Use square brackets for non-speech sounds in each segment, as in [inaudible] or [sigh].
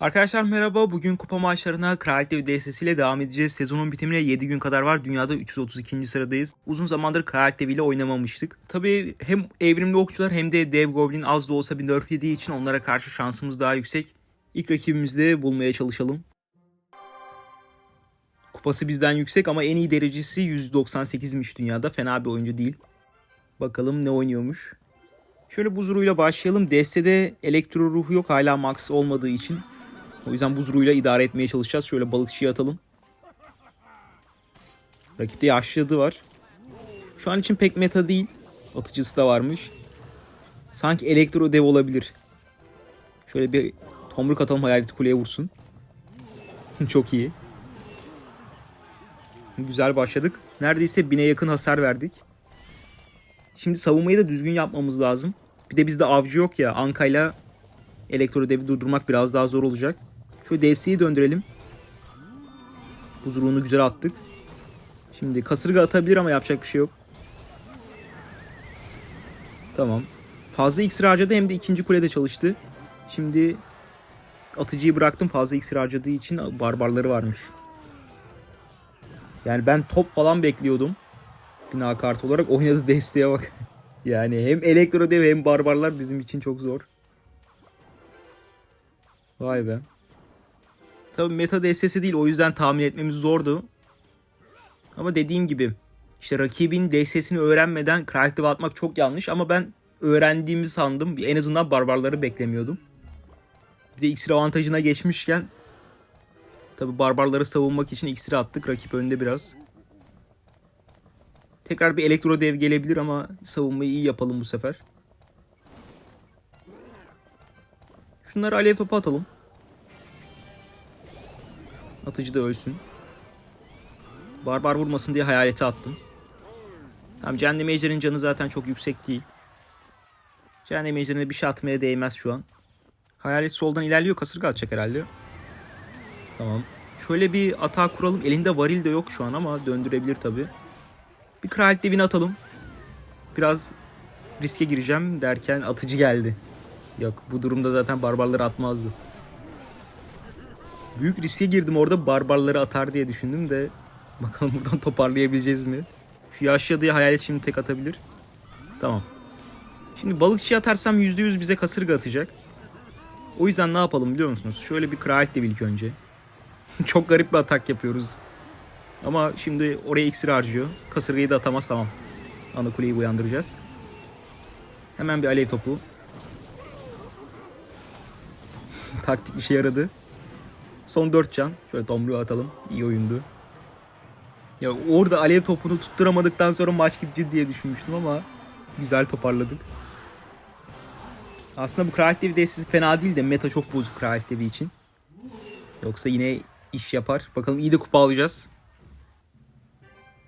Arkadaşlar merhaba. Bugün kupa maçlarına Kraliyet DSS ile devam edeceğiz. Sezonun bitimine 7 gün kadar var. Dünyada 332. sıradayız. Uzun zamandır Kraliyet ile oynamamıştık. Tabii hem evrimli okçular hem de dev goblin az da olsa bir nerf yediği için onlara karşı şansımız daha yüksek. İlk rakibimizi de bulmaya çalışalım. Kupası bizden yüksek ama en iyi derecesi 198'miş dünyada. Fena bir oyuncu değil. Bakalım ne oynuyormuş. Şöyle buz ruhuyla başlayalım. Destede elektro ruhu yok hala max olmadığı için. O yüzden buz ruhuyla idare etmeye çalışacağız. Şöyle balıkçıyı atalım. Rakipte yaşlı var. Şu an için pek meta değil. Atıcısı da varmış. Sanki elektro dev olabilir. Şöyle bir tomruk atalım hayalet kuleye vursun. [laughs] Çok iyi. Güzel başladık. Neredeyse bine yakın hasar verdik. Şimdi savunmayı da düzgün yapmamız lazım. Bir de bizde avcı yok ya. Anka'yla elektro devi durdurmak biraz daha zor olacak. Şöyle DC'yi döndürelim. Buzruğunu güzel attık. Şimdi kasırga atabilir ama yapacak bir şey yok. Tamam. Fazla iksir harcadı hem de ikinci kulede çalıştı. Şimdi atıcıyı bıraktım fazla iksir harcadığı için barbarları varmış. Yani ben top falan bekliyordum. Bina kartı olarak oynadı desteğe bak. [laughs] Yani hem elektro dev hem barbarlar bizim için çok zor. Vay be. Tabii meta destesi değil o yüzden tahmin etmemiz zordu. Ama dediğim gibi işte rakibin destesini öğrenmeden Kraliyet'e atmak çok yanlış ama ben öğrendiğimi sandım. En azından barbarları beklemiyordum. Bir de iksir avantajına geçmişken tabi barbarları savunmak için iksiri attık. Rakip önde biraz. Tekrar bir elektro dev gelebilir ama savunmayı iyi yapalım bu sefer. Şunları alev topu atalım. Atıcı da ölsün. Barbar vurmasın diye hayalete attım. Tamam Cehennem Ejder'in canı zaten çok yüksek değil. Cehennem Ejder'ine bir şey atmaya değmez şu an. Hayalet soldan ilerliyor. Kasırga atacak herhalde. Tamam. Şöyle bir atağa kuralım. Elinde varil de yok şu an ama döndürebilir tabi. Bir kraliyet devini atalım. Biraz riske gireceğim derken atıcı geldi. Yok bu durumda zaten barbarları atmazdı. Büyük riske girdim orada barbarları atar diye düşündüm de bakalım buradan [laughs] toparlayabileceğiz mi? Şu yaşlı hayalet şimdi tek atabilir. Tamam. Şimdi balıkçı atarsam %100 bize kasırga atacak. O yüzden ne yapalım biliyor musunuz? Şöyle bir devil ilk önce. [laughs] Çok garip bir atak yapıyoruz. Ama şimdi oraya iksir harcıyor. Kasırgayı da atamaz tamam. Ana kuleyi uyandıracağız. Hemen bir alev topu. [laughs] Taktik işe yaradı. Son 4 can. Şöyle tomruğu atalım. İyi oyundu. Ya orada alev topunu tutturamadıktan sonra maç gidici diye düşünmüştüm ama güzel toparladık. Aslında bu kraliyet devi destesi fena değil de meta çok bozuk kraliyet devi için. Yoksa yine iş yapar. Bakalım iyi de kupa alacağız.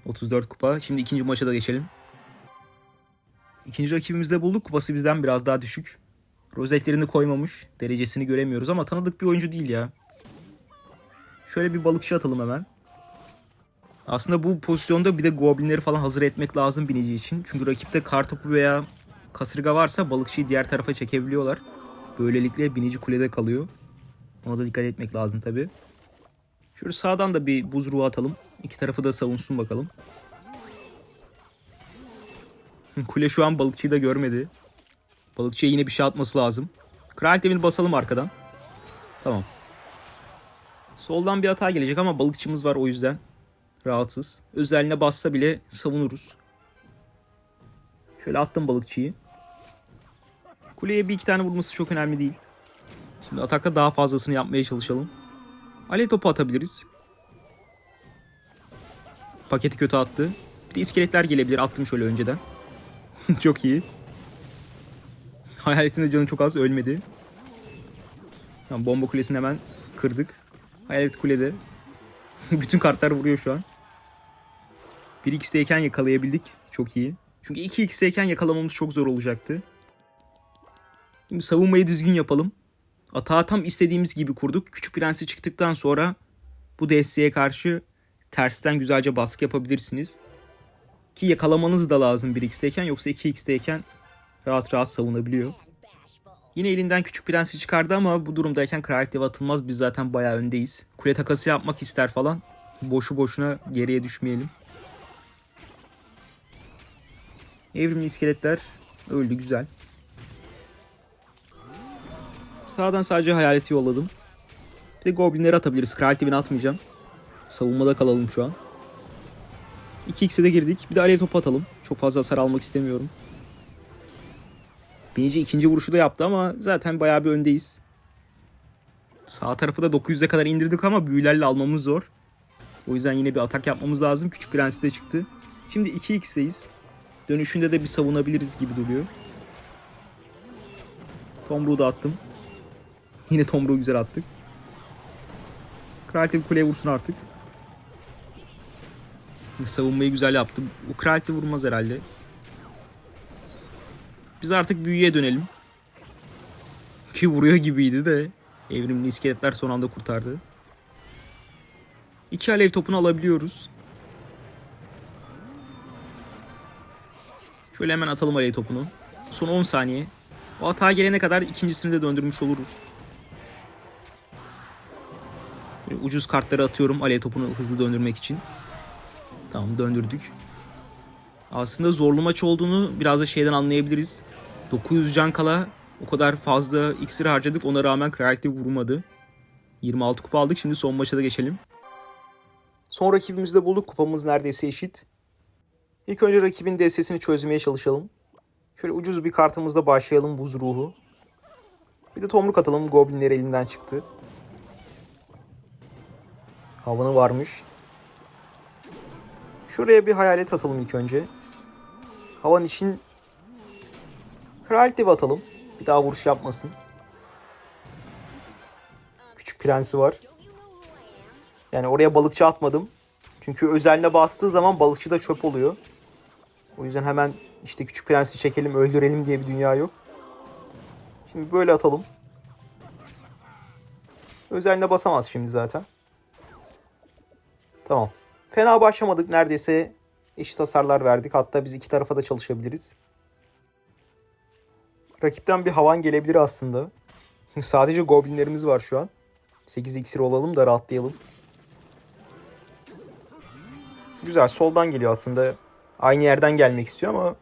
34 kupa. Şimdi ikinci maça da geçelim. İkinci rakibimizi de bulduk. Kupası bizden biraz daha düşük. Rozetlerini koymamış. Derecesini göremiyoruz ama tanıdık bir oyuncu değil ya. Şöyle bir balıkçı atalım hemen. Aslında bu pozisyonda bir de goblinleri falan hazır etmek lazım binici için. Çünkü rakipte kartopu veya kasırga varsa balıkçıyı diğer tarafa çekebiliyorlar. Böylelikle binici kulede kalıyor. Ona da dikkat etmek lazım tabi. Şöyle sağdan da bir buz ruhu atalım. İki tarafı da savunsun bakalım. Kule şu an balıkçıyı da görmedi. Balıkçıya yine bir şey atması lazım. Kraliyet evini basalım arkadan. Tamam. Soldan bir hata gelecek ama balıkçımız var o yüzden. Rahatsız. Özeline bassa bile savunuruz. Şöyle attım balıkçıyı. Kuleye bir iki tane vurması çok önemli değil. Şimdi atakta daha fazlasını yapmaya çalışalım. Alev topu atabiliriz. Paketi kötü attı. Bir de iskeletler gelebilir. Attım şöyle önceden. [laughs] çok iyi. Hayaletin de canı çok az ölmedi. Tamam, bomba kulesini hemen kırdık. Hayalet kulede. [laughs] Bütün kartlar vuruyor şu an. 1x'teyken yakalayabildik. Çok iyi. Çünkü 2x'teyken yakalamamız çok zor olacaktı. Şimdi savunmayı düzgün yapalım. Atağı tam istediğimiz gibi kurduk. Küçük Prensi çıktıktan sonra bu desteğe karşı tersten güzelce baskı yapabilirsiniz. Ki yakalamanız da lazım 1x'teyken yoksa 2x'teyken rahat rahat savunabiliyor. Yine elinden küçük prensi çıkardı ama bu durumdayken kraliyet atılmaz. Biz zaten bayağı öndeyiz. Kule takası yapmak ister falan. Boşu boşuna geriye düşmeyelim. Evrimli iskeletler öldü güzel. Sağdan sadece hayaleti yolladım. Bir de goblinleri atabiliriz. Kraliyet atmayacağım. Savunmada kalalım şu an. 2x'e de girdik. Bir de alev topu atalım. Çok fazla hasar almak istemiyorum. Binici ikinci vuruşu da yaptı ama zaten bayağı bir öndeyiz. Sağ tarafı da 900'e kadar indirdik ama büyülerle almamız zor. O yüzden yine bir atak yapmamız lazım. Küçük prensi de çıktı. Şimdi 2x'teyiz. Dönüşünde de bir savunabiliriz gibi duruyor. Tomruğu da attım. Yine Tomruğu güzel attık. Kraliçe kuleye vursun artık. Savunmayı güzel yaptım. O kraliçe vurmaz herhalde. Biz artık büyüye dönelim. Ki vuruyor gibiydi de. Evrimli iskeletler son anda kurtardı. İki alev topunu alabiliyoruz. Şöyle hemen atalım alev topunu. Son 10 saniye. O hata gelene kadar ikincisini de döndürmüş oluruz. Böyle ucuz kartları atıyorum alev topunu hızlı döndürmek için. Tamam döndürdük. Aslında zorlu maç olduğunu biraz da şeyden anlayabiliriz. 900 can kala o kadar fazla iksir harcadık ona rağmen kraliyet vurmadı. 26 kupa aldık şimdi son maça da geçelim. Son rakibimizi de bulduk kupamız neredeyse eşit. İlk önce rakibin DS'sini çözmeye çalışalım. Şöyle ucuz bir kartımızla başlayalım buz ruhu. Bir de tomruk atalım goblinler elinden çıktı. Havanı varmış. Şuraya bir hayalet atalım ilk önce. Havan için kraliyet devi atalım. Bir daha vuruş yapmasın. Küçük prensi var. Yani oraya balıkçı atmadım. Çünkü özeline bastığı zaman balıkçı da çöp oluyor. O yüzden hemen işte küçük prensi çekelim öldürelim diye bir dünya yok. Şimdi böyle atalım. Özeline basamaz şimdi zaten. Tamam. Fena başlamadık. Neredeyse eşit hasarlar verdik. Hatta biz iki tarafa da çalışabiliriz. Rakipten bir havan gelebilir aslında. [laughs] Sadece goblinlerimiz var şu an. 8 iksir olalım da rahatlayalım. Güzel soldan geliyor aslında. Aynı yerden gelmek istiyor ama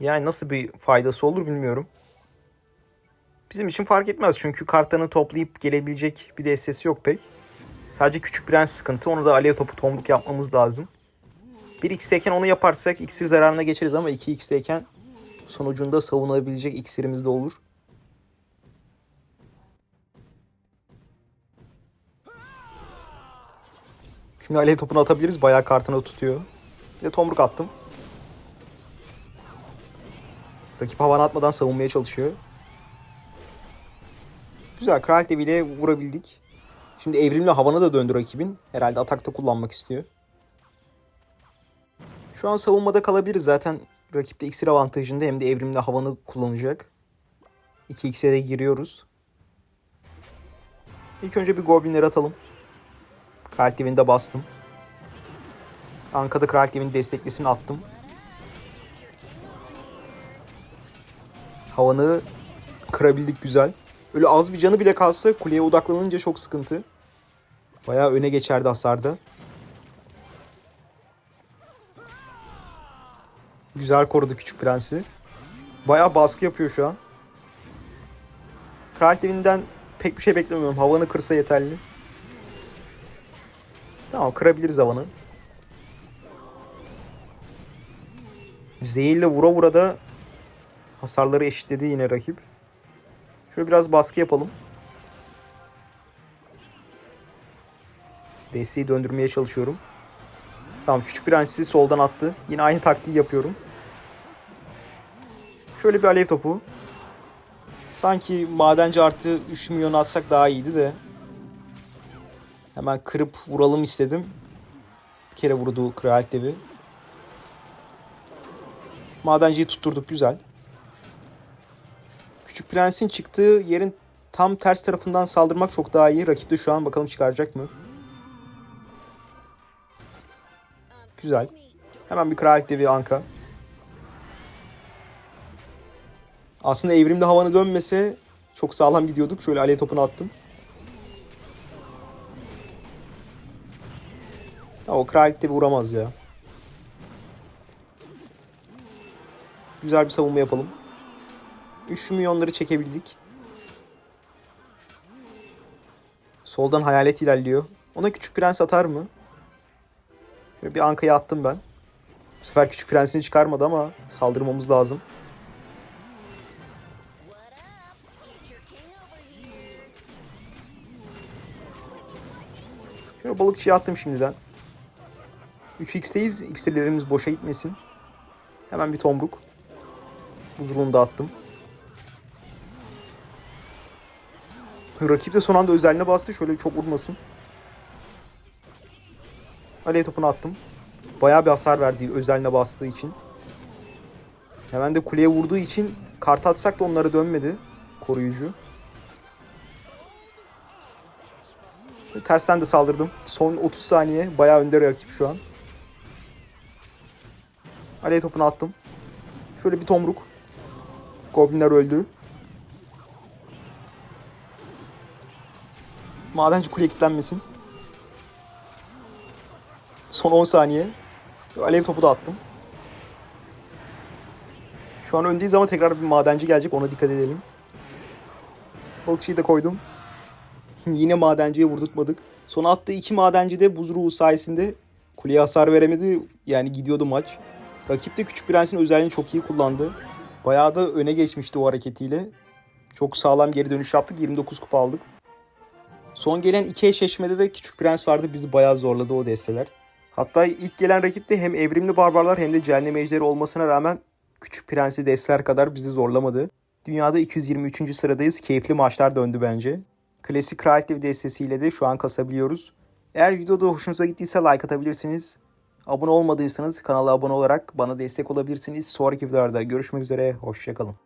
yani nasıl bir faydası olur bilmiyorum. Bizim için fark etmez çünkü kartlarını toplayıp gelebilecek bir destesi yok pek. Sadece küçük prens sıkıntı. Onu da alev topu tomruk yapmamız lazım. 1x'teyken onu yaparsak iksir zararına geçeriz ama 2x'teyken sonucunda savunabilecek iksirimiz de olur. Şimdi alev topunu atabiliriz. Bayağı kartını tutuyor. Bir de tomruk attım. Rakip havan atmadan savunmaya çalışıyor. Güzel. Kral ile vurabildik. Şimdi evrimli havanı da döndü rakibin. Herhalde atakta kullanmak istiyor. Şu an savunmada kalabiliriz. Zaten rakipte iksir avantajında hem de evrimli havanı kullanacak. 2x'e de giriyoruz. İlk önce bir goblinleri atalım. Kraliyet'in de bastım. Anka'da Kraliyet'in desteklisini attım. Havanı kırabildik güzel. Öyle az bir canı bile kalsa kuleye odaklanınca çok sıkıntı. Bayağı öne geçerdi hasarda. Güzel korudu küçük prensi. Bayağı baskı yapıyor şu an. Kraliyet evinden pek bir şey beklemiyorum. Havanı kırsa yeterli. Tamam kırabiliriz havanı. Zehirle vura vura da hasarları eşitledi yine rakip. Şöyle biraz baskı yapalım. Desteği döndürmeye çalışıyorum. Tamam küçük prensi soldan attı. Yine aynı taktiği yapıyorum. Şöyle bir alev topu. Sanki madenci artı 3 milyon atsak daha iyiydi de. Hemen kırıp vuralım istedim. Bir kere vurdu kraliyet devi. Madenciyi tutturduk güzel. Küçük prensin çıktığı yerin tam ters tarafından saldırmak çok daha iyi. Rakip de şu an bakalım çıkaracak mı? Güzel. Hemen bir kraliyet devi anka. Aslında evrimde havanı dönmese çok sağlam gidiyorduk. Şöyle alev topunu attım. Ha, o kraliçe vuramaz ya. Güzel bir savunma yapalım. 3 milyonları çekebildik. Soldan hayalet ilerliyor. Ona küçük prens atar mı? Şöyle bir ankayı attım ben. Bu sefer küçük prensini çıkarmadı ama saldırmamız lazım. Şöyle balıkçıya attım şimdiden. 3x'teyiz. İksirlerimiz boşa gitmesin. Hemen bir tomruk. Buzluğunu da attım. Rakip de son anda özeline bastı. Şöyle çok vurmasın. Alev topunu attım. Bayağı bir hasar verdi özeline bastığı için. Hemen de kuleye vurduğu için kart atsak da onlara dönmedi. Koruyucu. Tersten de saldırdım. Son 30 saniye. Bayağı önde rakip şu an. Alev topunu attım. Şöyle bir tomruk. Goblinler öldü. Madenci kuleye kilitlenmesin. Son 10 saniye. Alev topu da attım. Şu an öndeyiz ama tekrar bir madenci gelecek. Ona dikkat edelim. Balıkçıyı da koydum. [laughs] Yine madenciye vurdurtmadık. Son attığı iki madenci de buz ruhu sayesinde kuleye hasar veremedi. Yani gidiyordu maç. Rakip de Küçük Prens'in özelliğini çok iyi kullandı. Bayağı da öne geçmişti o hareketiyle. Çok sağlam geri dönüş yaptık. 29 kupa aldık. Son gelen iki eşleşmede de Küçük Prens vardı. Bizi bayağı zorladı o desteler. Hatta ilk gelen rakip de hem evrimli barbarlar hem de cehennem ejderi olmasına rağmen Küçük Prens'i destler kadar bizi zorlamadı. Dünyada 223. sıradayız. Keyifli maçlar döndü bence. Klasik Creative destesiyle de şu an kasabiliyoruz. Eğer videoda hoşunuza gittiyse like atabilirsiniz. Abone olmadıysanız kanala abone olarak bana destek olabilirsiniz. Sonraki videolarda görüşmek üzere. Hoşçakalın.